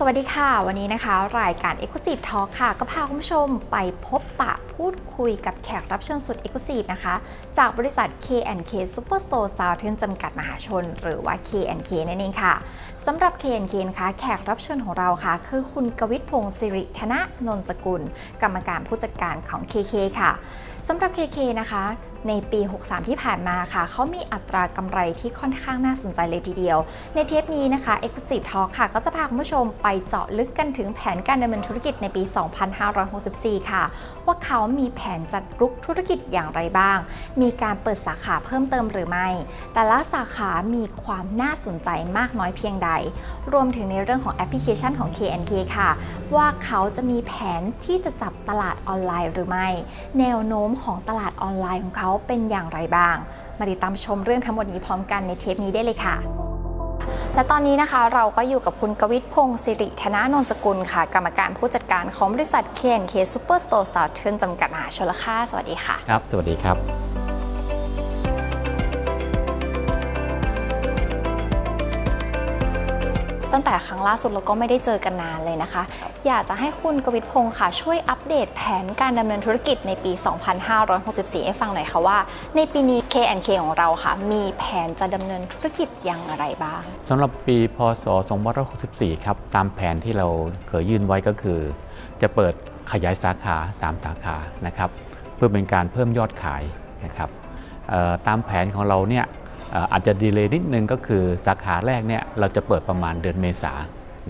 สวัสดีค่ะ วันนี้นะคะ รายการ Exclusive Talk ค่ะ ก็พาคุณผู้ชมไปพบปะพูดคุยกับแขกรับเชิญสุด Exclusive นะคะ จากบริษัท K&K Superstore Southern จำกัดมหาชน หรือว่า K&K นั่นเองค่ะสำหรับ K&K นะคะแขกรับเชิญของเราค่ะ คือคุณกวิทพงศ์สิริธนะนนสกุล กรรมการผู้จัดการของ KK ค่ะสำหรับ KK นะคะ ในปี 63 ที่ผ่านมาค่ะ เขามีอัตรากำไรที่ค่อนข้างน่าสนใจเลยทีเดียว ในเทปนี้นะคะ Exclusive Talk ค่ะ ก็จะพาคุณผู้ชมไปเจาะลึกกันถึงแผนการดำเนินธุรกิจในปี 2564 ค่ะ ว่าเขามีแผนจัดรุกธุรกิจอย่างไรบ้าง มีการเปิดสาขาเพิ่มเติมหรือไม่ แต่ละสาขามีความน่าสนใจมากน้อยเพียงใด รวมถึงในเรื่องของแอปพลิเคชันของ KNK ค่ะ ว่าเขาจะมีแผนที่จะจับตลาดออนไลน์หรือไม่ แนวโน้มของตลาดออนไลน์ของเขาเป็นอย่างไรบ้าง มาติดตามชมเรื่องทั้งหมดนี้พร้อมกันในเทปนี้ได้เลยค่ะ และตอนนี้นะคะเราก็อยู่กับคุณกวิทพงศ์สิริธนานนสกุลค่ะ กรรมการผู้จัดการของบริษัท KNK Superstore Southern จำกัดมหาชนลค่ะสวัสดีค่ะ ครับ สวัสดีครับ ตั้งแต่ครั้งล่าสุดเราก็ไม่ได้เจอกันนานเลยนะคะ อยากจะให้คุณกวิทพงศ์ค่ะ ช่วยอัปเดตแผนการดำเนินธุรกิจในปี 2564 ให้ฟังหน่อยค่ะว่า ในปีนี้ K&K ของเราค่ะ มีแผนจะดำเนินธุรกิจอย่างไรบ้างสำหรับปีพศ 2564 ครับ ตามแผนที่เราเคยยื่นไว้ก็คือ จะเปิดขยายสาขา 3 สาขานะครับเพื่อเป็นการเพิ่มยอดขายนะครับเอ่อตามแผนของเราเนี่ยเอ่ออาจจะดีเลย์นิดนึงก็คือสาขาแรกเนี่ยเราจะเปิดประมาณเดือนเมษา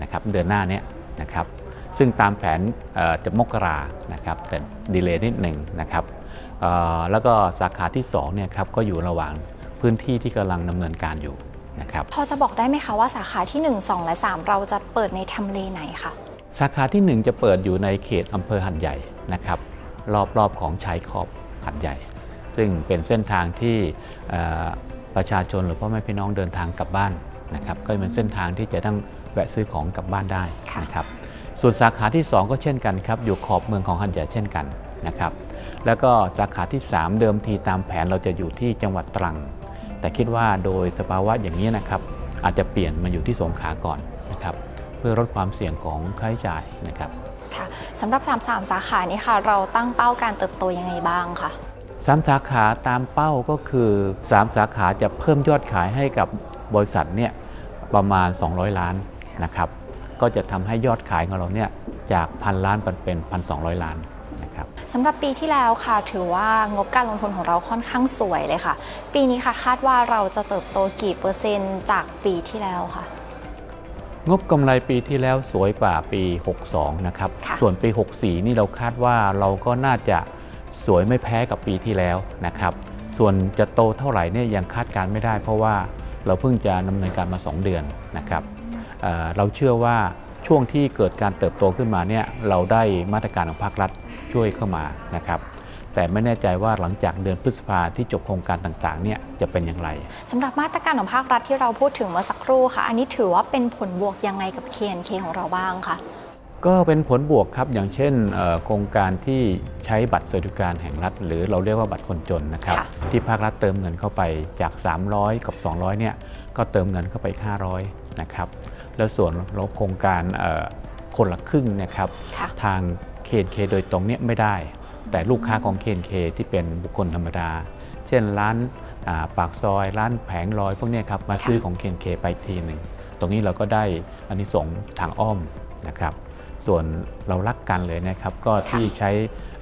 นะครับเดือนหน้าเนี้นะครับซึ่งตามแผนเอ่อจะมกรานะครับแต่ดีเลย์นิดหนึ่งนะครับเอ่อแล้วก็สาขาที่2เนี่ยครับก็อยู่ระหว่างพื้นที่ที่กำลังดำเนินการอยู่นะครับพอจะบอกได้ไหมคะว่าสาขาที่ 1 2 และ 3 เราจะเปิดในทำเลไหนคะสาขาที่ 1 จะเปิดอยู่ในเขตอำเภอหัดใหญ่นะครับรอบๆของชายขอบหัดใหญ่ ซึ่งเป็นเส้นทางที่เอ่อ ประชาชนหรือพ่อแม่พี่น้องเดินทางกลับบ้านนะครับก็เป็นเส้นทางที่จะต้องแวะซื้อของกลับบ้านได้นะครับส่วนสาขาที่ 2 ก็เช่นกันครับอยู่ขอบเมืองของหัดใหญ่เช่นกันนะครับแล้วก็สาขาที่ 3 เดิมทีตามแผนเราจะอยู่ที่จังหวัดตรัง แต่คิดว่าโดยสภาวะอย่างนี้นะครับอาจจะเปลี่ยนมาอยู่ที่สงขลาก่อนนะครับเพื่อลดความเสี่ยงของค่าใช้จ่ายนะครับค่ะสำหรับ 3 3 สาขานี้ค่ะ เราตั้งเป้าการเติบโตยังไงบ้างคะ สามสาขาตามเป้าก็คือ 3 สาขาจะเพิ่มยอดขายให้กับบริษัทเนี่ยประมาณ 200 ล้านนะครับก็จะทำให้ยอดขายของเราเนี่ยจากพันล้านเป็น1,200ล้านนะครับสำหรับปีที่แล้วค่ะ ถือว่างบการลงทุนของเราค่อนข้างสวยเลยค่ะ ปีนี้ค่ะคาดว่าเราจะเติบโตกี่เปอร์เซ็นต์จากปีที่แล้วค่ะ งบกำไรปีที่แล้วสวยกว่าปี 62 นะครับค่ะส่วนปี 64 นี่เราคาดว่าเราก็น่าจะ สวยไม่แพ้กับปีที่แล้วนะครับ ส่วนจะโตเท่าไหร่เนี่ยยังคาดการณ์ไม่ได้ เพราะว่าเราเพิ่งจะดำเนินการมา 2 เดือนนะครับเเราเชื่อว่าช่วงที่เกิดการเติบโตขึ้นมาเนี่ยเราได้มาตรการของภาครัฐช่วยเข้ามานะครับแต่ไม่แน่ใจว่าหลังจากเดือนพฤษภาที่จบโครงการต่างๆเนี่ยจะเป็นอย่างไรสำหรับมาตรการของภาครัฐที่เราพูดถึงเมื่อสักครู่ค่ะ อันนี้ถือว่าเป็นผลบวกยังไงกับ KNK ของเราบ้างคะ ก็เป็นผลบวกครับอย่างเช่นเอ่อโครงการที่ใช้บัตรสวัสดิการแห่งรัฐ หรือเราเรียกว่าบัตรคนจนนะครับค่ะที่ภาครัฐเติมเงินเข้าไปจาก 300 กับ 200เนี่ยก็เติมเงินเข้าไปอีก500นะครับแล้วส่วนเราโครงการเอ่อคนละครึ่งเนะครับค่ะทางเคนเคโดยตรงเนี่ยไม่ได้ แต่ลูกค้าของเคนเคที่เป็นบุคคลธรรมดา เช่นร้านอ่าปากซอยร้านแผงลอยพวกเนี้ยครับมาซื้อของเคนเคไปทีหนึ่งตรงนี้เราก็ได้อานิสงส์ทางอ้อมนะครับ ส่วนเรารักกันเลยนะครับก็ที่ใช้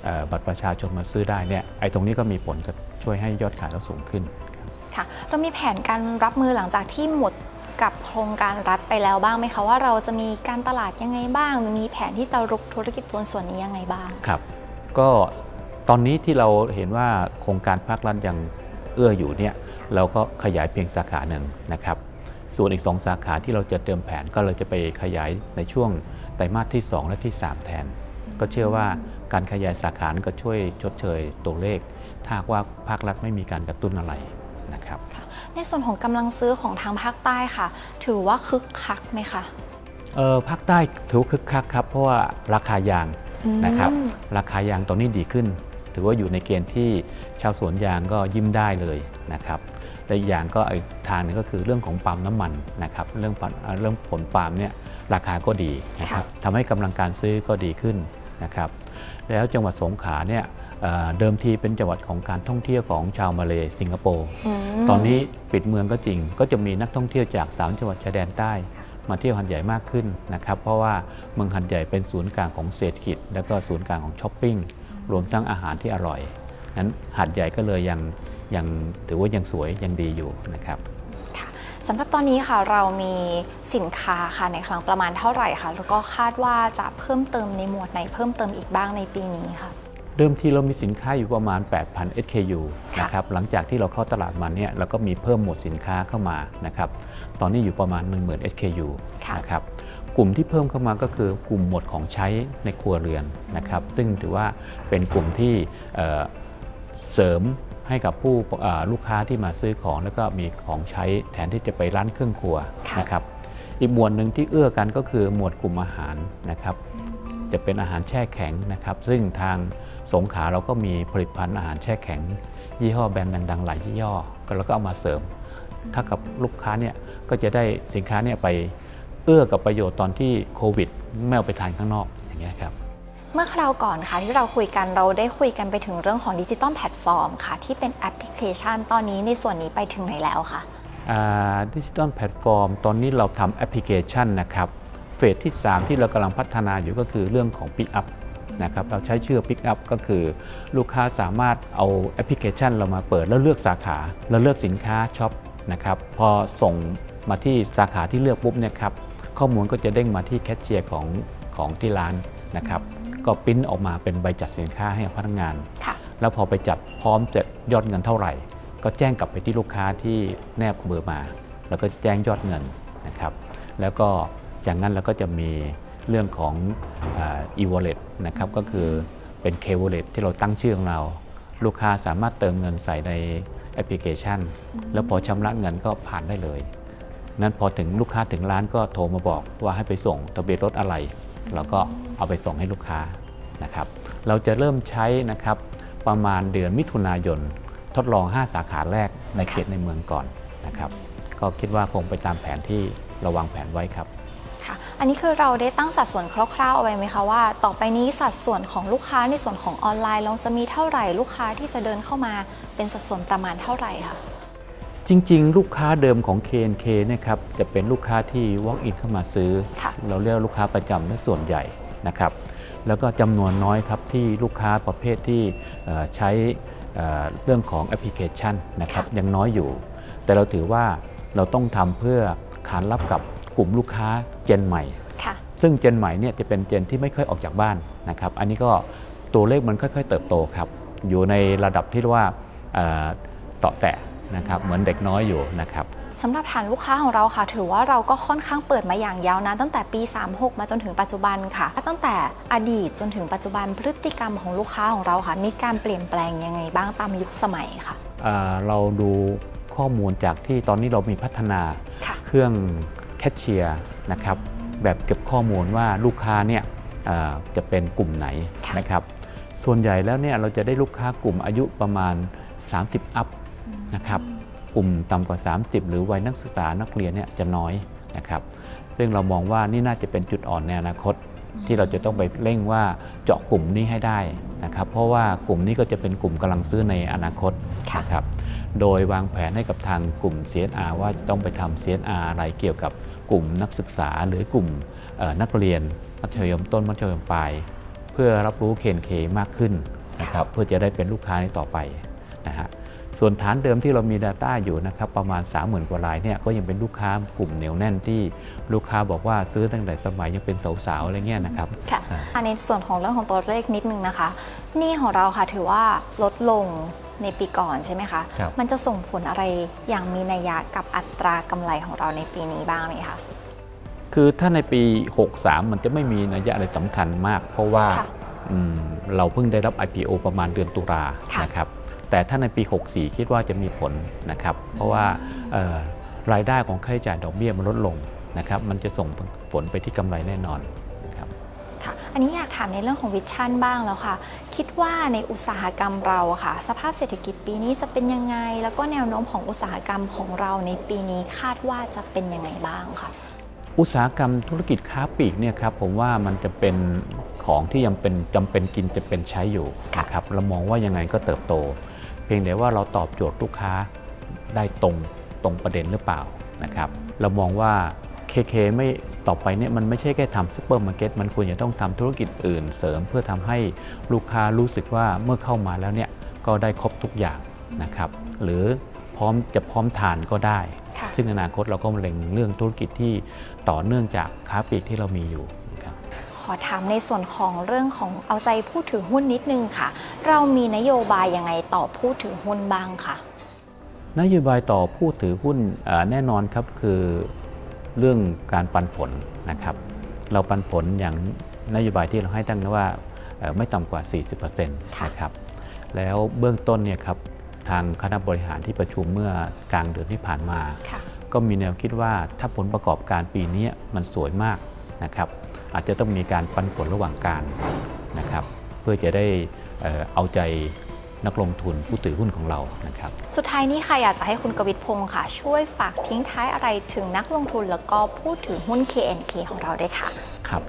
เอ่อบัตรประชาชนมาซื้อได้เนี่ยไอ้ตรงนี้ก็มีผลกับช่วยให้ยอดขายเราสูงขึ้นค่ะเรามีแผนการรับมือหลังจากที่หมดกับโครงการรัฐไปแล้วบ้างไหมคะว่าเราจะมีการตลาดยังไงบ้าง มีแผนที่จะรุกธุรกิจส่วนส่วนนี้ยังไงบ้างครับ ก็ตอนนี้ที่เราเห็นว่าโครงการภาครัฐยังเอื้ออยู่เนี่ยเราก็ขยายเพียงสาขาหนึ่งนะครับ ส่วนอีก 2 สาขาที่เราจะเติมแผนก็เราจะไปขยายในช่วง ไตรมาสที่ 2 และที่ 3 แทน ก็เชื่อว่าการขยายสาขานั้นก็ช่วยชดเชยตัวเลข ถ้าหากว่าภาครัฐไม่มีการกระตุ้นอะไรนะครับในส่วนของกำลังซื้อของทางภาคใต้ค่ะ ถือว่าคึกคักไหมคะเออภาคใต้ถือว่าคึกคักครับเพราะว่าราคายางนะครับอืมราคายางตอนนี้ดีขึ้น ถือว่าอยู่ในเกณฑ์ที่ชาวสวนยางก็ยิ้มได้เลยนะครับและอีกอย่างก็อีกทางหนึงก็คือเรื่องของปาล์มน้ำมันนะครับเรื่องปาล์มเอ่อเรื่องผลปาล์มเนี่ย ราคาก็ดีนะครับทำให้กำลังการซื้อก็ดีขึ้นนะครับแล้วจังหวัดสงขลาเนี่ยเอ่อเดิมทีเป็นจังหวัดของการท่องเที่ยวของชาวมาเลสิงคโปร์มตอนนี้ปิดเมืองก็จริง ก็จะมีนักท่องเที่ยวจากสามจังหวัดชายแดนใต้มาเที่ยวหัดใหญ่มากขึ้นนะครับเพราะว่าเมืองหัดใหญ่เป็นศูนย์กลางของเศรษฐกิจ และก็ศูนย์กลางของช้อปปิ้งรวมทั้งอาหารที่อร่อยนั้นหัดใหญ่ก็เลยยังยังถือว่ายังสวยยังดีอยู่นะครับ สำหรับตอนนี้ค่ะเรามีสินค้าค่ะในครั้งประมาณเท่าไหร่คะแล้วก็คาดว่าจะเพิ่มเติมในหมวดไหนเพิ่มเติมอีกบ้างในปีนี้ค่ะเดิมทีเรามีสินค้าอยู่ประมาณ 8,000 SKU ค่ะนะครับหลังจากที่เราเข้าตลาดมาเนี่ยเราก็มีเพิ่มหมวดสินค้าเข้ามานะครับตอนนี้อยู่ประมาณ 10,000 SKU ค่ะนะครับกลุ่มที่เพิ่มเข้ามาก็คือกลุ่มหมวดของใช้ในครัวเรือนนะครับซึ่งถือว่าเป็นกลุ่มที่เอ่อเสริม ให้กับผู้เอ่อลูกค้าที่มาซื้อของ แล้วก็มีของใช้แทนที่จะไปร้านเครื่องครัวค่ะนะครับอีกหมวดหนึ่งที่เอื้อกันก็คือหมวดกลุ่มอาหารนะครับ จะเป็นอาหารแช่แข็งนะครับ ซึ่งทางสงขลาเราก็มีผลิตภัณฑ์อาหารแช่แข็ง ยี่ห้อแบรนด์ดังๆหลายยี่ห้อก็เราก็เอามาเสริม ถ้ากับลูกค้าเนี่ยก็จะได้สินค้าเนี่ยไปเอื้อกับประโยชน์ตอนที่โควิด ไม่เอาไปทานข้างนอกอย่างเงี้ยครับ เมื่อคราวก่อนค่ะที่เราคุยกันเราได้คุยกันไปถึงเรื่องของดิจิตอลแพลตฟอร์มค่ะ ที่เป็นแอปพลิเคชันตอนนี้ในส่วนนี้ไปถึงไหนแล้วคะดิจิตอลแพลตฟอร์มตอนนี้เราทำแอปพลิเคชันนะครับเฟสที่ 3 ที่เรากำลังพัฒนาอยู่ก็คือเรื่องของ Pick Up นะครับเราใช้ชื่อ Pick Up ก็คือ ลูกค้าสามารถเอาแอปพลิเคชันเรามาเปิดแล้วเลือกสาขา แล้วเลือกสินค้าช็อปนะครับพอส่งมาที่สาขาที่เลือกปุ๊บเนี่ยครับข้อมูลก็จะเด้งมาที่แคชเชียร์ของของที่ร้านนะครับ ก็ปริ้นออกมาเป็นใบจัดสินค้าให้กับพนักงานค่ะแล้วพอไปจัดพร้อมเสร็จยอดเงินเท่าไหร่ ก็แจ้งกลับไปที่ลูกค้าที่แนบเบอร์มา แล้วก็แจ้งยอดเงินนะครับ แล้วก็จากนั้นเราก็จะมีเรื่องของเอ่อ e-wallet นะครับก็คือเป็น k-wallet ที่เราตั้งชื่อของเรา ลูกค้าสามารถเติมเงินใส่ในแอปพลิเคชัน แล้วพอชำระเงินก็ผ่านได้เลย นั้นพอถึงลูกค้าถึงร้านก็โทรมาบอกว่าให้ไปส่งทะเบียนรถอะไร เราก็เอาไปส่งให้ลูกค้านะครับ เราจะเริ่มใช้นะครับประมาณเดือนมิถุนายนทดลอง 5 สาขาแรกในเขตในเมืองก่อนนะครับ ก็คิดว่าคงไปตามแผนที่ราวางแผนไว้ครับค่ะอันนี้คือเราได้ตั้งสัดส่วนคร่าวๆเอาไว้ไหมคะว่า ต่อไปนี้สัดส่วนของลูกค้าในส่วนของออนไลน์ เราจะมีเท่าไหร่ลูกค้าที่จะเดินเข้ามาเป็นสัดส่วนประมาณเท่าไหร่คะ จริง ๆ ลูกค้าเดิมของ KNK เนี่ยครับจะเป็นลูกค้าที่ walk in เข้ามาซื้อค่ะเราเรียกว่าลูกค้าประจำและส่วนใหญ่นะครับแล้วก็จำนวนน้อยครับที่ลูกค้าประเภทที่เอ่อใช้เอ่อเรื่องของแอปพลิเคชันนะครับยังน้อยอยู่ แต่เราถือว่าเราต้องทำเพื่อขานรับกับกลุ่มลูกค้าเจนใหม่ค่ะซึ่งเจนใหม่เนี่ยจะเป็นเจนที่ไม่ค่อยออกจากบ้านนะครับ อันนี้ก็ตัวเลขมันค่อยๆ เติบโตครับ อยู่ในระดับที่เรียกว่าเอ่อเต่อแตะ นะครับเหมือนเด็กน้อยอยู่นะครับสำหรับฐานลูกค้าของเราค่ะ ถือว่าเราก็ค่อนข้างเปิดมาอย่างยาวนานตั้งแต่ปี 36 มาจนถึงปัจจุบันค่ะ ตั้งแต่อดีตจนถึงปัจจุบันพฤติกรรมของลูกค้าของเราค่ะ มีการเปลี่ยนแปลงยังไงบ้างตามยุคสมัยค่ะเอ่อเราดูข้อมูลจากที่ตอนนี้เรามีพัฒนาค่ะเครื่องแคชเชียร์นะครับแบบเก็บข้อมูลว่าลูกค้าเนี่ยเอ่อจะเป็นกลุ่มไหนค่ะนะครับส่วนใหญ่แล้วเนี่ยเราจะได้ลูกค้ากลุ่มอายุประมาณ 30 อัพ นะครับกลุ่มต่ำกว่า 30 หรือวัยนักศึกษานักเรียนเนี่ยจะน้อยนะครับซึ่งเรามองว่านี่น่าจะเป็นจุดอ่อนในอนาคต ที่เราจะต้องไปเร่งว่าเจาะกลุ่มนี้ให้ได้นะครับเพราะว่ากลุ่มนี้ก็จะเป็นกลุ่มกำลังซื้อในอนาคตค่ะนะครับโดยวางแผนให้กับทางกลุ่ม CSR ว่าจะต้องไปทำ CSR อะไรเกี่ยวกับกลุ่มนักศึกษาหรือกลุ่มเอ่อนักเรียนมัธยมต้นมัธยมปลายเพื่อรับรู้เคนเคมากขึ้นนะครับเพื่อจะได้เป็นลูกค้าในต่อไปนะฮะ ส่วนฐานเดิมที่เรามี Data อยู่นะครับประมาณ 30,000 กว่ารายเนี่ยก็ยังเป็นลูกค้ากลุ่มเหนียวแน่นที่ลูกค้าบอกว่าซื้อตั้งแต่สมัยยังเป็นสาวๆอะไรเงี้ยนะครับค่ะอ่าอ่าในส่วนของเรื่องของตัวเลขนิดนึงนะคะหนี้ของเราค่ะถือว่าลดลงในปีก่อนใช่ไหมคะครับมันจะส่งผลอะไรอย่างมีนัยยะกับอัตรากำไรของเราในปีนี้บ้างไหมคะคือถ้าในปี 63 มันจะไม่มีนัยยะอะไรสำคัญมาก เพราะว่าค่ะอืมเราเพิ่งได้รับ IPO ประมาณเดือนตุลาค่ะนะครับ แต่ถ้าในปี 64 คิดว่าจะมีผลนะครับ เพราะว่าเอ่อรายได้ของค่าใช้จ่ายดอกเบี้ยมันลดลงนะครับ มันจะส่งผลไปที่กำไรแน่นอนครับค่ะ อันนี้อยากถามในเรื่องของวิชั่นบ้างแล้วค่ะ คิดว่าในอุตสาหกรรมเราอะค่ะ สภาพเศรษฐกิจปีนี้จะเป็นยังไง แล้วก็แนวโน้มของอุตสาหกรรมของเราในปีนี้คาดว่าจะเป็นยังไงบ้างค่ะอุตสาหกรรมธุรกิจค้าปลีกเนี่ยครับผมว่ามันจะเป็นของที่ยังเป็นจำเป็นกินจะเป็นใช้อยู่ค่ะนะครับเรามองว่ายังไงก็เติบโต เพียงแต่ว่าเราตอบโจทย์ลูกค้าได้ตรงตรงประเด็นหรือเปล่านะครับเรามองว่าเคเคไม่ต่อไปเนี่ยมันไม่ใช่แค่ทำซูเปอร์มาร์เก็ตมันควรจะต้องทำธุรกิจอื่นเสริม เพื่อทำให้ลูกค้ารู้สึกว่าเมื่อเข้ามาแล้วเนี่ยก็ได้ครบทุกอย่างนะครับหรือพร้อมจะพร้อมทานก็ได้ค่ะซึ่งอนาคตเราก็เล็งเรื่องธุรกิจที่ต่อเนื่องจากค้าปลีกที่เรามีอยู่นะครับข อถามในส่วนของเรื่องของเอาใจผู้ถือหุ้นนิดนึงค่ะ เรามีนโยบายยังไงต่อผู้ถือหุ้นบ้างคะนโยบายต่อผู้ถือหุ้นเอ่อแน่นอนครับคือเรื่องการปันผลนะครับ เราปันผลอย่างนโยบายที่เราให้ตั้งนะว่าเอ่อไม่ต่ำกว่า 40%นะครับแล้วเบื้องต้นเนี่ยครับทางคณะบริหารที่ประชุมเมื่อกลางเดือนที่ผ่านมาค่ะก็มีแนวคิดว่าถ้าผลประกอบการปีนี้มันสวยมากนะครับ อาจจะต้องมีการปันผลระหว่างการนะครับเพื่อจะได้เอ่อเอาใจนักลงทุนผู้ถือหุ้นของเรานะครับ สุดท้ายนี้ค่ะอยากจะให้คุณกวิทพงศ์ค่ะ ช่วยฝากทิ้งท้ายอะไรถึงนักลงทุนแล้วก็ผู้ถือหุ้น KNK ของเราด้วยค่ะ ครับ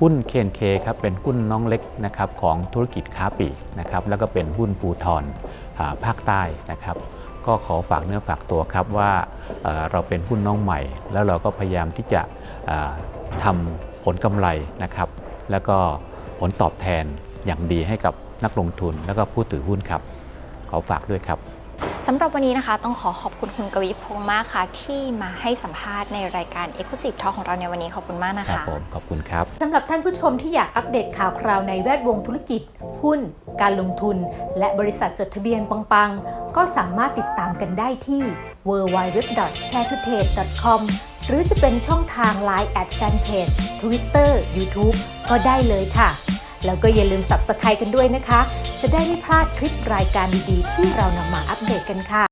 หุ้น KNK ครับเป็นหุ้นน้องเล็กนะครับของธุรกิจค้าปลีกนะครับแล้วก็เป็นหุ้นภูทรอ่าภาคใต้นะครับ ก็ขอฝากเนื้อฝากตัวครับว่าเอ่อเราเป็นหุ้นน้องใหม่ แล้วเราก็พยายามที่จะอ่าทำ ผลกำไรนะครับ แล้วก็ผลตอบแทนอย่างดีให้กับนักลงทุน แล้วก็ผู้ถือหุ้นครับ ขอฝากด้วยครับสำหรับวันนี้นะคะต้องขอขอบคุณคุณกวิทพงศ์มากค่ะ ที่มาให้สัมภาษณ์ในรายการ Exclusive Talk ของเราในวันนี้ขอบคุณมากนะครัคะผมขอบคุณครับสำหรับท่านผู้ชมที่อยากอัปเดตข่าวคราวในแวดวงธุรกิจ หุ้น การลงทุน และบริษัทจดทะเบียนปังๆ ก็สามารถติดตามกันได้ที่ www.sharetoday.com หรือจะเป็นช่องทาง Line แอดแฟนเพจ Twitter YouTube ก็ได้เลยค่ะ แล้วก็อย่าลืม Subscribe กันด้วยนะคะ จะได้ไม่พลาดคลิปรายการดีๆที่เรานำมาอัปเดตกันค่ะ